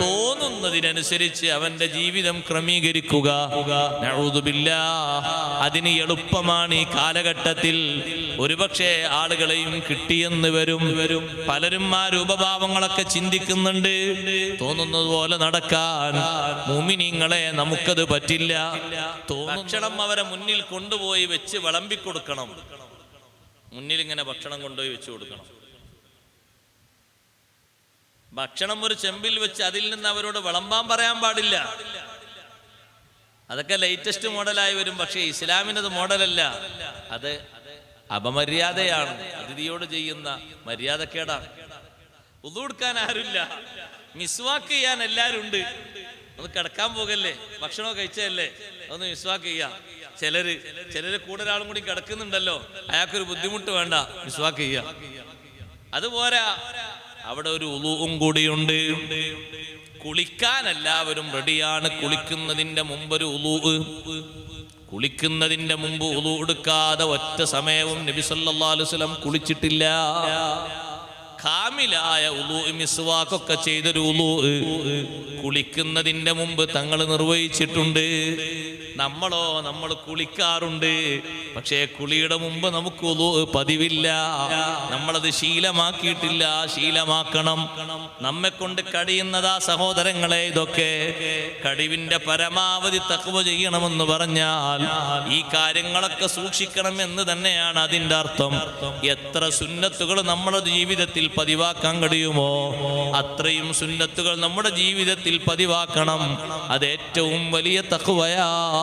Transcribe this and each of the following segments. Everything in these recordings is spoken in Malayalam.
തോന്നുന്നതിനനുസരിച്ച് അവന്റെ ജീവിതം ക്രമീകരിക്കുക. അതിന് എളുപ്പമാണ് ഈ കാലഘട്ടത്തിൽ ഒരുപക്ഷെ ആളുകളെയും കിട്ടിയെന്ന് വരും. വരും പലരും ആ രൂപഭാവങ്ങളൊക്കെ ചിന്തിക്കുന്നുണ്ട്. തോന്നുന്നത് പോലെ നടക്കാൻ. മുമിനിങ്ങളെ നമുക്കത് പറ്റില്ല. ഭക്ഷണം അവരെ മുന്നിൽ കൊണ്ടുപോയി വെച്ച് വിളമ്പിക്കൊടുക്കണം. മുന്നിൽ ഇങ്ങനെ ഭക്ഷണം കൊണ്ടുപോയി വെച്ച് കൊടുക്കണം. ഭക്ഷണം ഒരു ചെമ്പിൽ വെച്ച് അതിൽ നിന്ന് അവരോട് വിളമ്പാൻ പറയാൻ പാടില്ല. അതൊക്കെ ലേറ്റസ്റ്റ് മോഡലായി വരും. പക്ഷേ ഇസ്ലാമിനത് മോഡലല്ല. അത് അപമര്യാദയാണ്. അതിഥിയോട് ചെയ്യുന്ന മര്യാദക്കേടാണ്. ഉതുകൊടുക്കാൻ ആരുമില്ല. മിസ്വാക്ക് ചെയ്യാൻ എല്ലാരും ഉണ്ട് ഒന്ന് കിടക്കാൻ പോകല്ലേ? ഭക്ഷണമൊക്കെ കഴിച്ചതല്ലേ? ഒന്ന് മിസ്വാക്ക് ചെയ്യാം. ചിലര് ചിലര് കൂടെ ഒരാളും കൂടി കിടക്കുന്നുണ്ടല്ലോ. അയാൾക്കൊരു ബുദ്ധിമുട്ട് വേണ്ട. മിസ്വാക്ക് ചെയ്യാം. അതുപോരാ. അവിടെ ഒരു ഉളുവും കൂടിയുണ്ട്. കുളിക്കാൻ എല്ലാവരും റെഡിയാണ് കുളിക്കുന്നതിന്റെ മുമ്പ് ഒരു ഉളു കുളിക്കുന്നതിന്റെ മുമ്പ് ഉളു എടുക്കാതെ ഒറ്റ സമയവും നബി കുളിച്ചിട്ടില്ല. കാമിലായ ഉളു മിസ്വാക്കൊക്കെ ചെയ്തൊരു ഉളു. കുളിക്കുന്നതിന്റെ മുമ്പ് തങ്ങൾ നിർവഹിച്ചിട്ടുണ്ട്. നമ്മളോ നമ്മൾ കുളിക്കാറുണ്ട്. പക്ഷേ കുളിയുടെ മുമ്പ് നമുക്ക് പതിവില്ല. നമ്മളത് ശീലമാക്കിയിട്ടില്ല. ശീലമാക്കണം. നമ്മെ കൊണ്ട് കഴിയുന്നതാ സഹോദരങ്ങളെ ഇതൊക്കെ. കഴിവിന്റെ പരമാവധി തക്കവ ചെയ്യണമെന്ന് പറഞ്ഞാൽ ഈ കാര്യങ്ങളൊക്കെ സൂക്ഷിക്കണം എന്ന് തന്നെയാണ് അതിന്റെ അർത്ഥം. എത്ര സുന്നത്തുകൾ നമ്മുടെ ജീവിതത്തിൽ പതിവാക്കാൻ കഴിയുമോ? അത്രയും സുന്നത്തുകൾ നമ്മുടെ ജീവിതത്തിൽ പതിവാക്കണം. അത് ഏറ്റവും വലിയ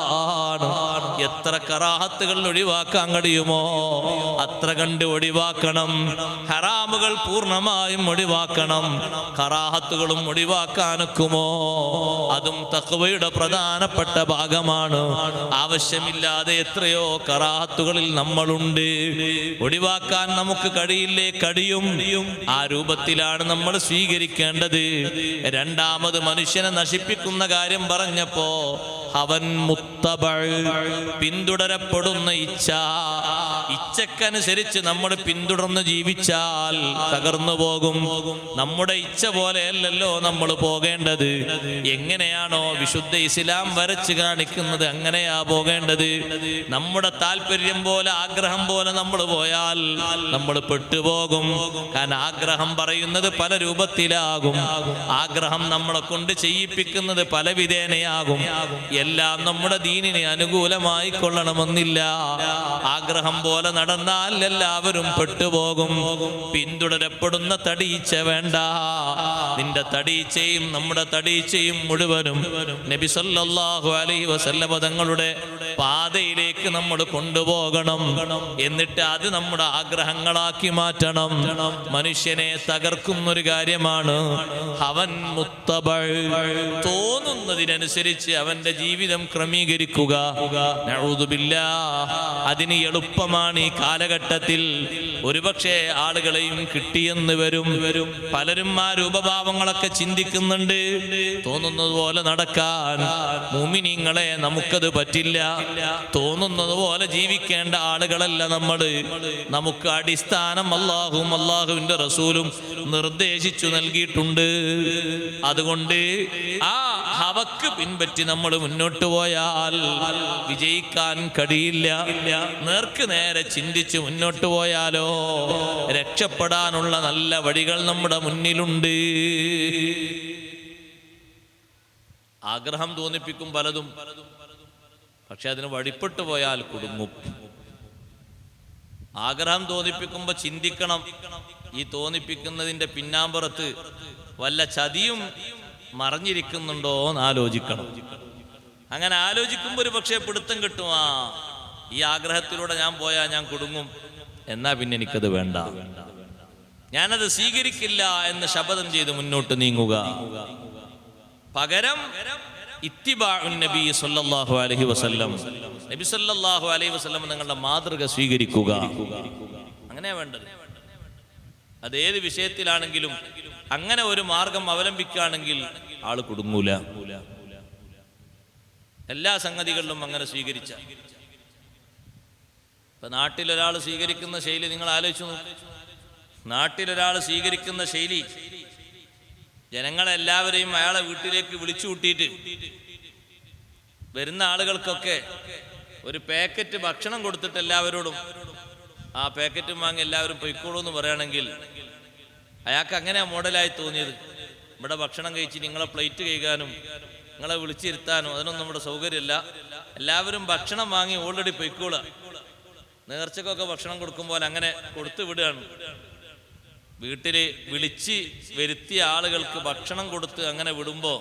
തക്കുവയാണ് എത്ര കറാഹത്തുകൾ ഒഴിവാക്കാൻ കഴിയുമോ? അത്ര കണ്ട് ഒഴിവാക്കണം. ഹറാമുകൾ പൂർണമായും ഒഴിവാക്കണം. കറാഹത്തുകളും ഒഴിവാക്കാനൊക്കുമോ? അതും തക്കുവയുടെ പ്രധാനപ്പെട്ട ഭാഗമാണ്. ആവശ്യമില്ലാതെ എത്രയോ കറാഹത്തുകളിൽ നമ്മളുണ്ട്. ഒഴിവാക്കാൻ നമുക്ക് കഴിയില്ലേ? കടിയും ആ രൂപത്തിലാണ് നമ്മൾ സ്വീകരിക്കേണ്ടത്. രണ്ടാമത് മനുഷ്യനെ നശിപ്പിക്കുന്ന കാര്യം പറഞ്ഞപ്പോ അവൻ മുത്തബൾ പിന്തുടരപ്പെടുന്ന ഇച്ഛ. ഇച്ഛക്കനുസരിച്ച് നമ്മൾ പിന്തുടർന്ന് ജീവിച്ചാൽ തകർന്നു പോകും. നമ്മുടെ ഇച്ഛ പോലെയല്ലല്ലോ നമ്മൾ പോകേണ്ടത്. എങ്ങനെയാണോ വിശുദ്ധ ഇസ്ലാം വരച്ച് കാണിക്കുന്നത് അങ്ങനെയാ പോകേണ്ടത്. നമ്മുടെ താല്പര്യം പോലെ ആഗ്രഹം പോലെ നമ്മൾ പോയാൽ നമ്മൾ പെട്ടുപോകും. കാരണം ആഗ്രഹം പറയുന്നത് പല രൂപത്തിലാകും. ആഗ്രഹം നമ്മളെ കൊണ്ട് ചെയ്യിപ്പിക്കുന്നത് പല വിധേനയാകും. എല്ലാം നമ്മുടെ ദീനിനെ അനുകൂലമായി കൊള്ളണമെന്നില്ല. ആഗ്രഹം പോലെ നടന്നാൽ എല്ലാവരും പെട്ടുപോകും. പിന്തുടരപ്പെടുന്ന തടീച്ച വേണ്ട. നിന്റെ തടീച്ചയും നമ്മുടെ തടീച്ചയും മുഴുവനും നബി സല്ലല്ലാഹു അലൈഹി വസല്ലമ തങ്ങളുടെ പാതയിലേക്ക് നമ്മൾ കൊണ്ടുപോകണം. എന്നിട്ട് അത് നമ്മുടെ ആഗ്രഹങ്ങളാക്കി മാറ്റണം. മനുഷ്യനെ തകർക്കുന്ന ഒരു കാര്യമാണ് അവൻ മുത്തബൾ തോന്നുന്നതിനനുസരിച്ച് അവന്റെ ജീവിതം ക്രമീകരിക്കുക. അതിന് എളുപ്പമാണ് ഈ കാലഘട്ടത്തിൽ ഒരുപക്ഷെ ആളുകളെയും കിട്ടിയെന്ന് വരും. വരും പലരും ആ രൂപഭാവങ്ങളൊക്കെ ചിന്തിക്കുന്നുണ്ട്. തോന്നുന്നത് പോലെ നടക്കാൻ മുമിനിങ്ങളെ നമുക്കത് പറ്റില്ല. തോന്നുന്നത് പോലെ ജീവിക്കേണ്ട ആളുകളല്ല നമ്മൾ നമുക്ക് അടിസ്ഥാനം അള്ളാഹും അള്ളാഹുവിന്റെ റസൂലും നിർദ്ദേശിച്ചു നൽകിയിട്ടുണ്ട്. അതുകൊണ്ട് ആ ഹവക്ക് പിൻപറ്റി നമ്മൾ മുന്നോട്ട് പോയാൽ വിജയിക്കാൻ കഴിയില്ല. നേർക്ക് നേരെ ചിന്തിച്ച് മുന്നോട്ട് പോയാലോ? രക്ഷപ്പെടാനുള്ള നല്ല വഴികൾ നമ്മുടെ മുന്നിലുണ്ട്. ആഗ്രഹം തോന്നിപ്പിക്കും പലതും. പക്ഷെ അതിന് വഴിപ്പെട്ടു പോയാൽ കുടുങ്ങും. ആഗ്രഹം തോന്നിപ്പിക്കുമ്പോ ചിന്തിക്കണം. ഈ തോന്നിപ്പിക്കുന്നതിന്റെ പിന്നാമ്പുറത്ത് വല്ല ചതിയും മറഞ്ഞിരിക്കുന്നുണ്ടോ എന്ന് ആലോചിക്കണം. അങ്ങനെ ആലോചിക്കുമ്പോൾ ഒരു പക്ഷേ പിടുത്തം കിട്ടും. ആ ഈ ആഗ്രഹത്തിലൂടെ ഞാൻ പോയാൽ ഞാൻ കുടുങ്ങും. എന്നാ പിന്നെ എനിക്കത് വേണ്ട. ഞാനത് സ്വീകരിക്കില്ല എന്ന് ശപഥം ചെയ്ത് മുന്നോട്ട് നീങ്ങുക. പകരം നബി സല്ലല്ലാഹു അലൈഹി വസല്ലം. നബി സല്ലല്ലാഹു അലൈഹി വസല്ലം നിങ്ങളുടെ മാതൃക സ്വീകരിക്കുക. അങ്ങനെയാ വേണ്ടത്. അത് ഏത് വിഷയത്തിലാണെങ്കിലും അങ്ങനെ ഒരു മാർഗം അവലംബിക്കുകയാണെങ്കിൽ ആൾ കുടുങ്ങൂല. എല്ലാ സംഗതികളിലും അങ്ങനെ സ്വീകരിച്ച. ഇപ്പൊ നാട്ടിലൊരാൾ സ്വീകരിക്കുന്ന ശൈലി നിങ്ങൾ ആലോചിച്ചു നാട്ടിലൊരാൾ സ്വീകരിക്കുന്ന ശൈലി ജനങ്ങളെല്ലാവരെയും അയാളെ വീട്ടിലേക്ക് വിളിച്ചു കൂട്ടിയിട്ട് വരുന്ന ആളുകൾക്കൊക്കെ ഒരു പാക്കറ്റ് ഭക്ഷണം കൊടുത്തിട്ട് എല്ലാവരോടും ആ പാക്കറ്റും വാങ്ങി എല്ലാവരും പൊയ്ക്കോളൂ എന്ന് പറയുകയാണെങ്കിൽ അയാൾക്ക് അങ്ങനെ മോഡലായി തോന്നിയത്. ഇവിടെ ഭക്ഷണം കഴിച്ച് നിങ്ങളെ പ്ലേറ്റ് കഴിക്കാനും നിങ്ങളെ വിളിച്ചിരുത്താനും അതിനൊന്നും നമ്മുടെ സൗകര്യമില്ല. എല്ലാവരും ഭക്ഷണം വാങ്ങി ഓൾറെഡി പൊയ്ക്കോളുക. നേർച്ചക്കൊക്കെ ഭക്ഷണം കൊടുക്കുമ്പോൾ അങ്ങനെ കൊടുത്തു വിടുകയാണ്. വീട്ടിൽ വിളിച്ച് വരുത്തിയ ആളുകൾക്ക് ഭക്ഷണം കൊടുത്ത് അങ്ങനെ വിടുമ്പോൾ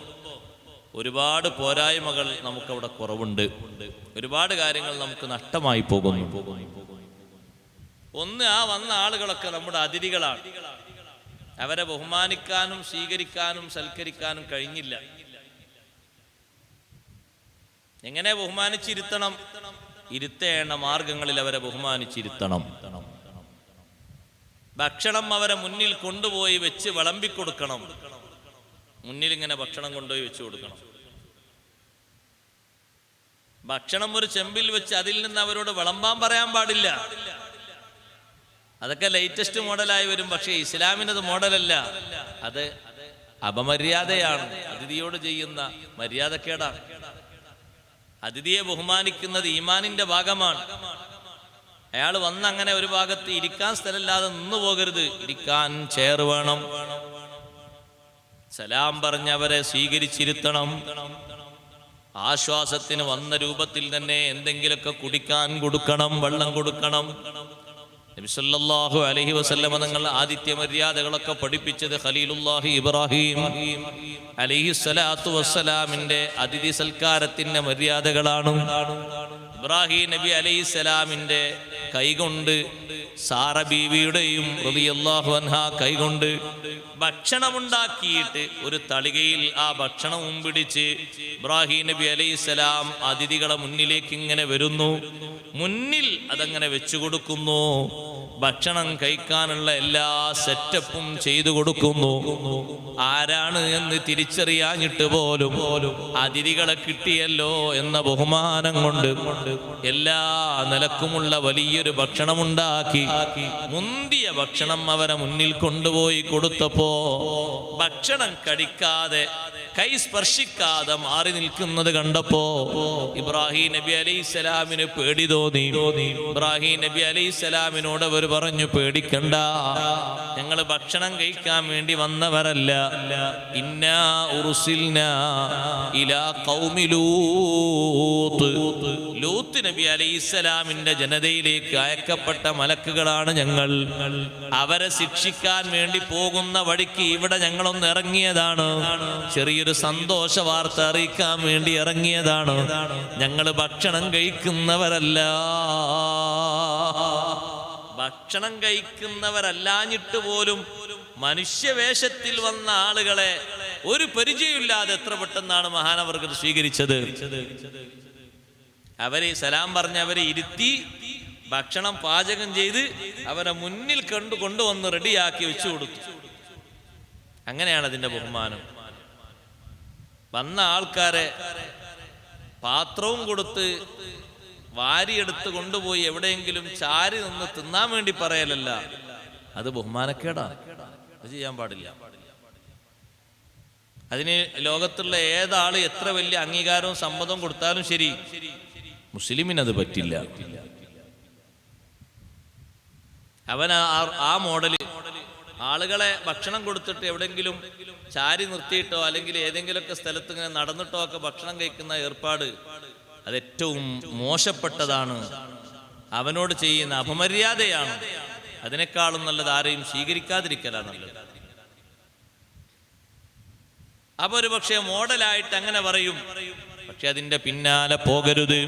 ഒരുപാട് പോരായ്മകൾ നമുക്കവിടെ കുറവുണ്ട്. ഒരുപാട് കാര്യങ്ങൾ നമുക്ക് നഷ്ടമായി പോകുന്നു. ഒന്ന് ആ വന്ന ആളുകളൊക്കെ നമ്മുടെ അതിഥികളാണ്. അവരെ ബഹുമാനിക്കാനും സ്വീകരിക്കാനും സൽക്കരിക്കാനും കഴിഞ്ഞില്ല. എങ്ങനെ ബഹുമാനിച്ചിരുത്തണം? ഇരുത്തേണ്ട മാർഗങ്ങളിൽ അവരെ ബഹുമാനിച്ചിരുത്തണം. ഭക്ഷണം അവരെ മുന്നിൽ കൊണ്ടുപോയി വെച്ച് വിളമ്പിക്കൊടുക്കണം. മുന്നിൽ ഇങ്ങനെ ഭക്ഷണം കൊണ്ടുപോയി വെച്ച് കൊടുക്കണം. ഭക്ഷണം ഒരു ചെമ്പിൽ വെച്ച് അതിൽ നിന്ന് അവരോട് വിളമ്പാൻ പറയാൻ പാടില്ല. അതൊക്കെ ലേറ്റസ്റ്റ് മോഡലായി വരും. പക്ഷേ ഇസ്ലാമിനത് മോഡലല്ല അത് അപമര്യാദയാണ്. അതിഥിയോട് ചെയ്യുന്ന മര്യാദക്കേടാണ്. അതിഥിയെ ബഹുമാനിക്കുന്നത് ഈമാനിന്റെ ഭാഗമാണ്. അയാൾ വന്ന് അങ്ങനെ ഒരു ഭാഗത്ത് ഇരിക്കാൻ സ്ഥലമില്ലാതെ നിന്നു പോകരുത്. ഇരിക്കാൻ ചെയർ വേണം. സലാം പറഞ്ഞവരെ സ്വീകരിച്ചിരുത്തണം. ആശ്വാസത്തിന് വന്ന രൂപത്തിൽ തന്നെ എന്തെങ്കിലുമൊക്കെ കുടിക്കാൻ കൊടുക്കണം വെള്ളം കൊടുക്കണം. നബിസല്ലാഹു അലഹി വസല്ലമ നിങ്ങൾ ആദിത്യ മര്യാദകളൊക്കെ പഠിപ്പിച്ചത് ഖലീലുല്ലാഹി ഇബ്രാഹിം അലഹി സ്വലാത്തു വസ്സലാമിന്റെ അതിഥി സൽക്കാരത്തിന്റെ മര്യാദകളാണ്. ഇബ്രാഹിം നബി അലൈഹി സ്വലാമിന്റെ കൈകൊണ്ട് സാറ ബീവിയുടെയും റളിയല്ലാഹു അൻഹ കൈകൊണ്ട് ഭക്ഷണമുണ്ടാക്കിയിട്ട് ഒരു തളികയിൽ ആ ഭക്ഷണവും പിടിച്ച് ഇബ്രാഹിം നബി അലൈഹി സ്വലാം അതിഥികളെ മുന്നിലേക്ക് ഇങ്ങനെ വരുന്നു. മുന്നിൽ അതങ്ങനെ വെച്ചു കൊടുക്കുന്നു. ഭക്ഷണം കഴിക്കാനുള്ള എല്ലാ സെറ്റപ്പും ചെയ്തു കൊടുക്കുന്നു. ആരാണ് എന്ന് തിരിച്ചറിയാഞ്ഞിട്ട് പോലും അതിഥികളെ കിട്ടിയല്ലോ എന്ന ബഹുമാനം കൊണ്ട് എല്ലാ നിലക്കുമുള്ള വലിയൊരു ഭക്ഷണമുണ്ടാക്കി. മുന്തിയ ഭക്ഷണം അവരെ മുന്നിൽ കൊണ്ടുപോയി കൊടുത്തപ്പോ ഭക്ഷണം കടിക്കാതെ കൈ സ്പർശിക്കാതെ മാറി നിൽക്കുന്നത് കണ്ടപ്പോ ഇബ്രാഹിം നബി അലൈഹി സ്വലാമിന് പേടി തോന്നി. ഇബ്രാഹിം നബി അലൈഹി സ്വലാമിനോട് അവർ പറഞ്ഞു പേടിക്കണ്ട. ഞങ്ങൾ ഭക്ഷണം കഴിക്കാൻ വേണ്ടി വന്നവരല്ല. ഇന്നാ ഇലാ ലൂത്ത്. നബി അലൈഹി സ്വലാമിന്റെ ജനതയിലേക്ക് അയക്കപ്പെട്ട മലക്കുകളാണ് ഞങ്ങൾ. അവരെ ശിക്ഷിക്കാൻ വേണ്ടി പോകുന്ന വഴിക്ക് ഇവിടെ ഞങ്ങളൊന്ന് ഇറങ്ങിയതാണ്. ചെറിയൊരു സന്തോഷ വാർത്ത അറിയിക്കാൻ വേണ്ടി ഇറങ്ങിയതാണ്? ഞങ്ങൾ ഭക്ഷണം കഴിക്കുന്നവരല്ല. ഭക്ഷണം കഴിക്കുന്നവരല്ലാഞ്ഞിട്ട് പോലും മനുഷ്യവേഷത്തിൽ വന്ന ആളുകളെ ഒരു പരിചയമില്ലാതെ എത്ര പെട്ടെന്നാണ് മഹാനവർഗർ സ്വീകരിച്ചത്? അവരെ സലാം പറഞ്ഞ് അവരെ ഇരുത്തി ഭക്ഷണം പാചകം ചെയ്ത് അവരെ മുന്നിൽ കണ്ടു കൊണ്ടുവന്ന് റെഡിയാക്കി വെച്ചു കൊടുത്തു. അങ്ങനെയാണ് അതിന്റെ ബഹുമാനം. വന്ന ആൾക്കാരെ പാത്രവും കൊടുത്ത് വാരിയെടുത്ത് കൊണ്ടുപോയി എവിടെയെങ്കിലും ചാരി നിന്ന് തിന്നാൻ വേണ്ടി പറയലല്ല. അത് ബഹുമാനക്കേടാണ് അത് ചെയ്യാൻ പാടില്ല. അതിന് ലോകത്തുള്ള ഏതാൾ എത്ര വലിയ അംഗീകാരവും സമ്മതവും കൊടുത്താലും ശരി മുസ്ലിമിന് അത് പറ്റില്ല. അവൻ ആ- മോഡൽ ആളുകളെ ഭക്ഷണം കൊടുത്തിട്ട് എവിടെയെങ്കിലും ചാരി നിർത്തിയിട്ടോ അല്ലെങ്കിൽ ഏതെങ്കിലുമൊക്കെ സ്ഥലത്ത് ഇങ്ങനെ നടന്നിട്ടോ ഒക്കെ ഭക്ഷണം കഴിക്കുന്ന ഏർപ്പാട് അതേറ്റവും മോശപ്പെട്ടതാണ്. അവനോട് ചെയ്യുന്ന അപമര്യാദയാണ്. അതിനേക്കാളും നല്ലത് ആരെയും സ്വീകരിക്കാതിരിക്കലാണ് അപ്പൊ ഒരു പക്ഷേ മോഡലായിട്ട് അങ്ങനെ പറയും. പക്ഷെ അതിന്റെ പിന്നാലെ പോകരുത്.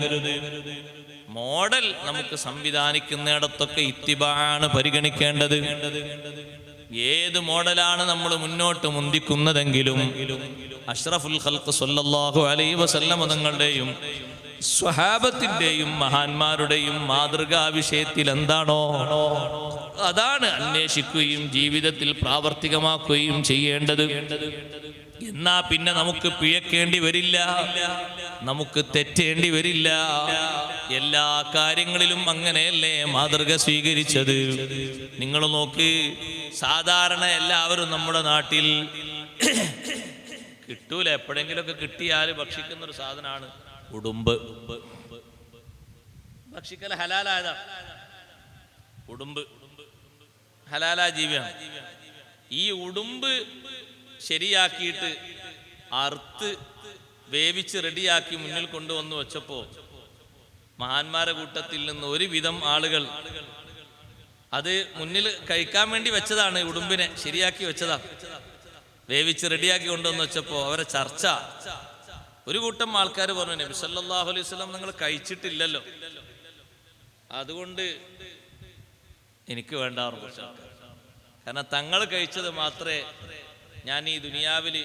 മോഡൽ നമുക്ക് സംവിധാനിക്കുന്നിടത്തൊക്കെ ഇത്തിബാണ് പരിഗണിക്കേണ്ടത്. ഏത് മോഡലാണ് നമ്മൾ മുന്നോട്ട് മുന്തിക്കുന്നതെങ്കിലും അഷ്റഫുൽ ഖൽഖ് സല്ലല്ലാഹു അലൈഹി വസല്ലമ തങ്ങളുടെയും സ്വഹാബത്തിന്റെയും മഹാന്മാരുടെയും മാതൃകാ വിഷയത്തിൽ എന്താണോ അതാണ് അന്വേഷിക്കുകയും ജീവിതത്തിൽ പ്രാവർത്തികമാക്കുകയും ചെയ്യേണ്ടത്. എന്നാ പിന്നെ നമുക്ക് പിഴക്കേണ്ടി വരില്ല. നമുക്ക് തെറ്റേണ്ടി വരില്ല. എല്ലാ കാര്യങ്ങളിലും അങ്ങനെയല്ലേ മാതൃക സ്വീകരിച്ചത്? നിങ്ങൾ നോക്ക് സാധാരണ എല്ലാവരും നമ്മുടെ നാട്ടിൽ കിട്ടൂല. എപ്പോഴെങ്കിലുമൊക്കെ കിട്ടിയാൽ ഭക്ഷിക്കുന്ന ഒരു സാധനമാണ് ഉടുമ്പ്. ഭക്ഷിക്കൽ ഹലാലായതാ. ഉടുമ്പ്. ഹലാലാ ജീവിയാണ്. ഈ ഉടുമ്പ് ശരിയാക്കിയിട്ട് അറുത്ത് വേവിച്ച് റെഡിയാക്കി മുന്നിൽ കൊണ്ടുവന്ന് വെച്ചപ്പോ മഹാന്മാരെ കൂട്ടത്തിൽ നിന്ന് ഒരുവിധം ആളുകൾ അത് മുന്നിൽ കഴിക്കാൻ വേണ്ടി വെച്ചതാണ് ഉടുമ്പിനെ ശരിയാക്കി വെച്ചതാ. വേവിച്ച് റെഡിയാക്കി കൊണ്ടുവന്ന് വെച്ചപ്പോ അവരെ ചർച്ച. ഒരു കൂട്ടം ആൾക്കാർ പറഞ്ഞു നബി സല്ലല്ലാഹു അലൈഹി വസല്ലം നിങ്ങൾ കഴിച്ചിട്ടില്ലല്ലോ. അതുകൊണ്ട് എനിക്ക് വേണ്ട കാരണം തങ്ങൾ കഴിച്ചത് മാത്രമേ ഞാൻ ഈ ദുനിയാവിൽ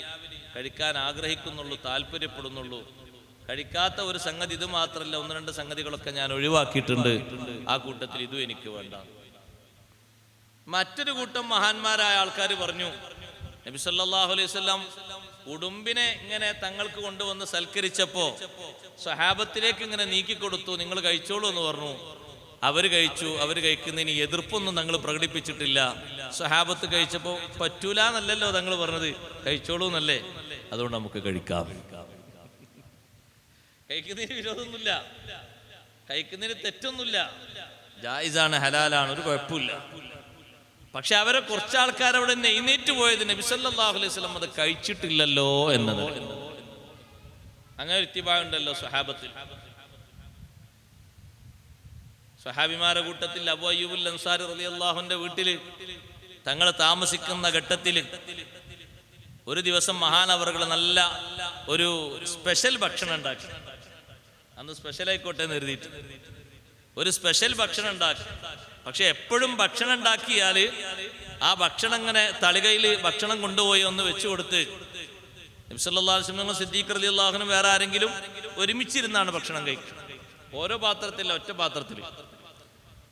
കഴിക്കാൻ ആഗ്രഹിക്കുന്നുള്ളൂ താല്പര്യപ്പെടുന്നുള്ളൂ. കഴിക്കാത്ത ഒരു സംഗതി ഇത് മാത്രമല്ല ഒന്ന് രണ്ട് സംഗതികളൊക്കെ ഞാൻ ഒഴിവാക്കിയിട്ടുണ്ട്. ആ കൂട്ടത്തിൽ ഇതും എനിക്ക് വേണ്ട. മറ്റൊരു കൂട്ടം മഹാന്മാരായ ആൾക്കാർ പറഞ്ഞു നബി സല്ലല്ലാഹു അലൈഹി വസല്ലം ഉടുമ്പിനെ ഇങ്ങനെ തങ്ങൾക്ക് കൊണ്ടുവന്ന് സൽക്കരിച്ചപ്പോ സ്വഹാബത്തിലേക്ക് ഇങ്ങനെ നീക്കിക്കൊടുത്തു നിങ്ങൾ കഴിച്ചോളൂ എന്ന് പറഞ്ഞു. അവർ കഴിച്ചു അവർ കഴിക്കുന്നതിന് എതിർപ്പൊന്നും ഞങ്ങൾ പ്രകടിപ്പിച്ചിട്ടില്ല. സഹാബത്ത് കഴിച്ചപ്പോൾ പറ്റൂല എന്നല്ലല്ലോ തങ്ങൾ പറഞ്ഞത്. കഴിച്ചോളൂ എന്നല്ലേ അതുകൊണ്ട് നമുക്ക് കഴിക്കാം. കഴിക്കുന്നതിന് വിരോധമൊന്നുമില്ല. കഴിക്കുന്നതിന് തെറ്റൊന്നുമില്ല. ജായിസാണ് ഹലാലാണ് ഒരു കുഴപ്പമില്ല. പക്ഷെ അവരെ കുറച്ച് ആൾക്കാർ അവിടെ നെയ്നേറ്റ് പോയത് നബിസല്ലാഹു അലൈഹി സ്വലം അത് കഴിച്ചിട്ടില്ലല്ലോ എന്നത്. അങ്ങനെ ഒരു ഉണ്ടല്ലോ സ്വഹാബത്തിൽ. സ്വഹാബിമാരുടെ കൂട്ടത്തിൽ അബു അയ്യൂബുൽ അൻസാരി റലി അള്ളാഹുന്റെ വീട്ടിൽ തങ്ങൾ താമസിക്കുന്ന ഘട്ടത്തിൽ ഒരു ദിവസം മഹാനവറുകൾ നല്ല ഒരു സ്പെഷ്യൽ ഭക്ഷണം ഉണ്ടാക്കി. അന്ന് സ്പെഷ്യൽ ആയിക്കോട്ടെ എന്ന് കരുതിയിട്ട്. ഒരു സ്പെഷ്യൽ ഭക്ഷണം ഉണ്ടാക്കി. പക്ഷെ എപ്പോഴും ഭക്ഷണം ഉണ്ടാക്കിയാൽ ആ ഭക്ഷണം ഇങ്ങനെ തളികയിൽ ഭക്ഷണം കൊണ്ടുപോയി ഒന്ന് വെച്ചു കൊടുത്ത് സിദ്ദീഖ് അലി അള്ളാഹുനും വേറെ ആരെങ്കിലും ഒരുമിച്ചിരുന്നാണ് ഭക്ഷണം കഴിക്കുന്നത് ഓരോ പാത്രത്തില്ല ഒറ്റ പാത്രത്തിൽ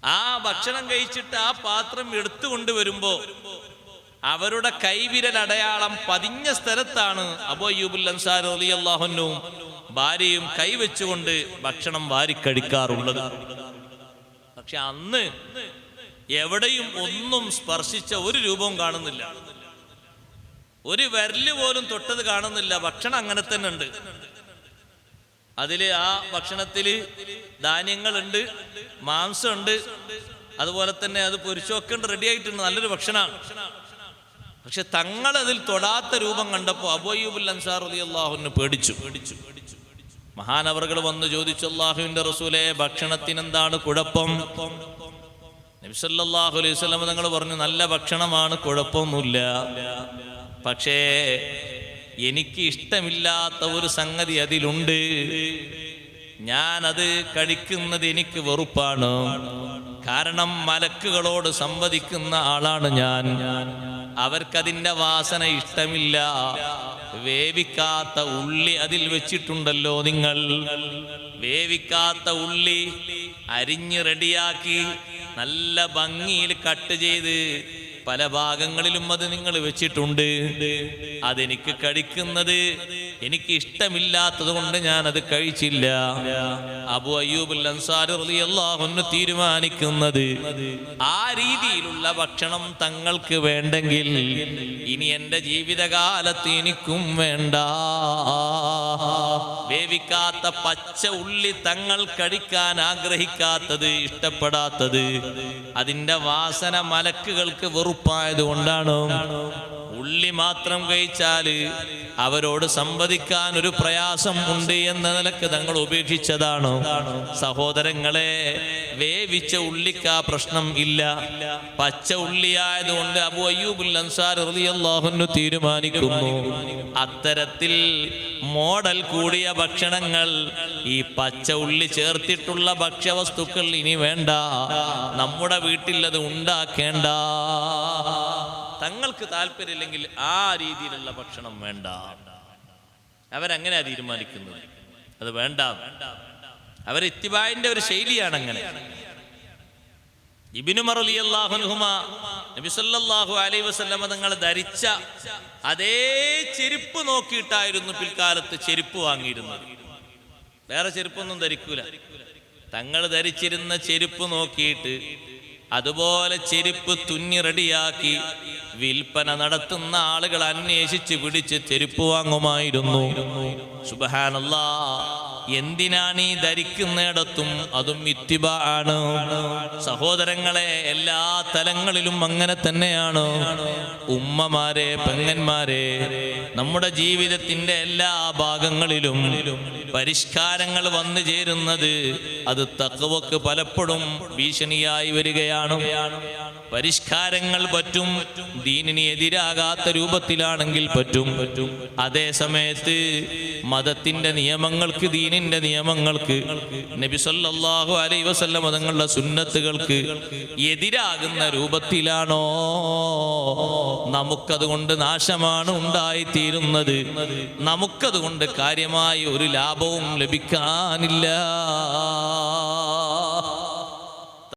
ആ ഭക്ഷണം കഴിച്ചിട്ട് ആ പാത്രം എടുത്തു കൊണ്ടുവരുമ്പോ അവരുടെ കൈവിരൽ അടയാളം പതിഞ്ഞ സ്ഥലത്താണ് അബോ അയ്യൂബുൽ അൻസാർ അലി അള്ളാഹുനും ഭാര്യയും കൈവച്ചുകൊണ്ട് ഭക്ഷണം വാരിക്കഴിക്കാറുള്ളത്. പക്ഷെ അന്ന് എവിടെയും ഒന്നും സ്പർശിച്ച ഒരു രൂപവും കാണുന്നില്ല. ഒരു വിരൽ പോലും തൊട്ടത് കാണുന്നില്ല. ഭക്ഷണം അങ്ങനെ തന്നെ ഉണ്ട്. അതിൽ ആ ഭക്ഷണത്തിൽ ധാന്യങ്ങളുണ്ട് മാംസമുണ്ട്. അതുപോലെ തന്നെ അത് പൊരിച്ചൊക്കെ റെഡി ആയിട്ടുണ്ട്. നല്ലൊരു ഭക്ഷണമാണ്. പക്ഷെ തങ്ങൾ അതിൽ തൊടാത്ത രൂപം കണ്ടപ്പോൾ അബോയൂബുൽ അൻസാർ അലി അള്ളാഹുവിന് പേടിച്ചു. പേടിച്ചു മഹാനവറുകൾ വന്ന് ചോദിച്ചു അള്ളാഹുവിന്റെ റസൂലെ ഭക്ഷണത്തിന് എന്താണ് കുഴപ്പം നബിസല്ലാഹു അലൈഹി സ്വലം നിങ്ങൾ പറഞ്ഞു നല്ല ഭക്ഷണമാണ് കുഴപ്പമൊന്നുമില്ല. പക്ഷേ എനിക്ക് ഇഷ്ടമില്ലാത്ത ഒരു സംഗതി അതിലുണ്ട്. ഞാൻ അത് കഴിക്കുന്നത് എനിക്ക് വെറുപ്പാണ്. കാരണം മലക്കുകളോട് സംവദിക്കുന്ന ആളാണ് ഞാൻ. അവർക്കതിന്റെ വാസന ഇഷ്ടമില്ല. വേവിക്കാത്ത ഉള്ളി അതിൽ വെച്ചിട്ടുണ്ടല്ലോ നിങ്ങൾ. വേവിക്കാത്ത ഉള്ളി അരിഞ്ഞ് റെഡിയാക്കി നല്ല ഭംഗിയിൽ കട്ട് ചെയ്ത് പല ഭാഗങ്ങളിലും അത് നിങ്ങൾ വെച്ചിട്ടുണ്ട്. അതെനിക്ക് കഴിക്കുന്നത് എനിക്ക് ഇഷ്ടമില്ലാത്തത് കൊണ്ട് ഞാൻ അത് കഴിച്ചില്ല. അബു അയ്യൂബുൽ അൻസാരി തീരുമാനിക്കുന്നത് ആ രീതിയിലുള്ള ഭക്ഷണം തങ്ങൾക്ക് വേണ്ടെങ്കിൽ ഇനി എന്റെ ജീവിതകാലത്ത് എനിക്കും വേണ്ട. വേവിക്കാത്ത പച്ച ഉള്ളി തങ്ങൾ കഴിക്കാൻ ആഗ്രഹിക്കാത്തത് ഇഷ്ടപ്പെടാത്തത് അതിന്റെ വാസന മലക്കുകൾക്ക് വെറുപ്പായത് കൊണ്ടാണ്? ഉള്ളി മാത്രം കഴിച്ചാൽ അവരോട് സംവദിക്കാൻ ഒരു പ്രയാസം ഉണ്ട് എന്ന നിലയ്ക്ക് തങ്ങൾ ഉപേക്ഷിച്ചതാണ്? സഹോദരങ്ങളെ വേവിച്ച ഉള്ളിക്ക് ആ പ്രശ്നം ഇല്ല. പച്ച ഉള്ളിയായതുകൊണ്ട് അബു അയ്യൂബുൽ അൻസാർ റളിയല്ലാഹു തീരുമാനിക്കുന്നു. അത്തരത്തിൽ മോഡൽ കൂടിയ ഭക്ഷണങ്ങൾ ഈ പച്ച ഉള്ളി ചേർത്തിട്ടുള്ള ഭക്ഷ്യവസ്തുക്കൾ ഇനി വേണ്ട. നമ്മുടെ വീട്ടിൽ അത് ഉണ്ടാക്കേണ്ട. തങ്ങൾക്ക് താല്പര്യമില്ലെങ്കിൽ ആ രീതിയിലുള്ള ഭക്ഷണം വേണ്ട. അവരങ്ങനെയാ തീരുമാനിക്കുന്നത്. അത് വേണ്ട. അവർ ഇത്തിബായിന്റെ ഒരു ശൈലിയാണ് അങ്ങനെ. നബിസല്ലാഹു ധരിച്ച അതേ ചെരുപ്പ് നോക്കിയിട്ടായിരുന്നു പിൽക്കാലത്ത് ചെരുപ്പ് വാങ്ങിയിരുന്നത്. വേറെ ചെരുപ്പൊന്നും ധരിക്കൂല. തങ്ങൾ ധരിച്ചിരുന്ന ചെരുപ്പ് നോക്കിയിട്ട് അതുപോലെ ചെരുപ്പ് തുന്നി റെഡിയാക്കി വിൽപ്പന നടത്തുന്ന ആളുകൾ അന്വേഷിച്ച് പിടിച്ച് ചെരുപ്പ് വാങ്ങുമായിരുന്നു. സുബഹാനല്ലാ. എന്തിനാണ് ഈ ധരിക്കുന്നിടത്തും അതും ഇത്തിബ ആണ്. സഹോദരങ്ങളെ എല്ലാ തലങ്ങളിലും അങ്ങനെ തന്നെയാണ്. ഉമ്മമാരെ പെങ്ങന്മാരെ നമ്മുടെ ജീവിതത്തിന്റെ എല്ലാ ഭാഗങ്ങളിലും പരിഷ്കാരങ്ങൾ വന്നു ചേരുന്നത് അത് തക്കവക്ക് പലപ്പോഴും ഭീഷണിയായി വരികയാണ്. പരിഷ്കാരങ്ങൾ പറ്റും ദീനിന് എതിരാകാത്ത രൂപത്തിലാണെങ്കിൽ പറ്റും. അതേ സമയത്ത് മതത്തിന്റെ നിയമങ്ങൾക്ക് ദീനിന്റെ നിയമങ്ങൾക്ക് നബി സല്ലല്ലാഹു അലൈഹി വസല്ലം തങ്ങളുടെ സുന്നത്തുകൾക്ക് എതിരാകുന്ന രൂപത്തിലാണോ? നമുക്കതുകൊണ്ട് നാശമാണ് ഉണ്ടായിത്തീരുന്നത്. നമുക്കതുകൊണ്ട് കാര്യമായി ഒരു ലാഭവും ലഭിക്കാനില്ല.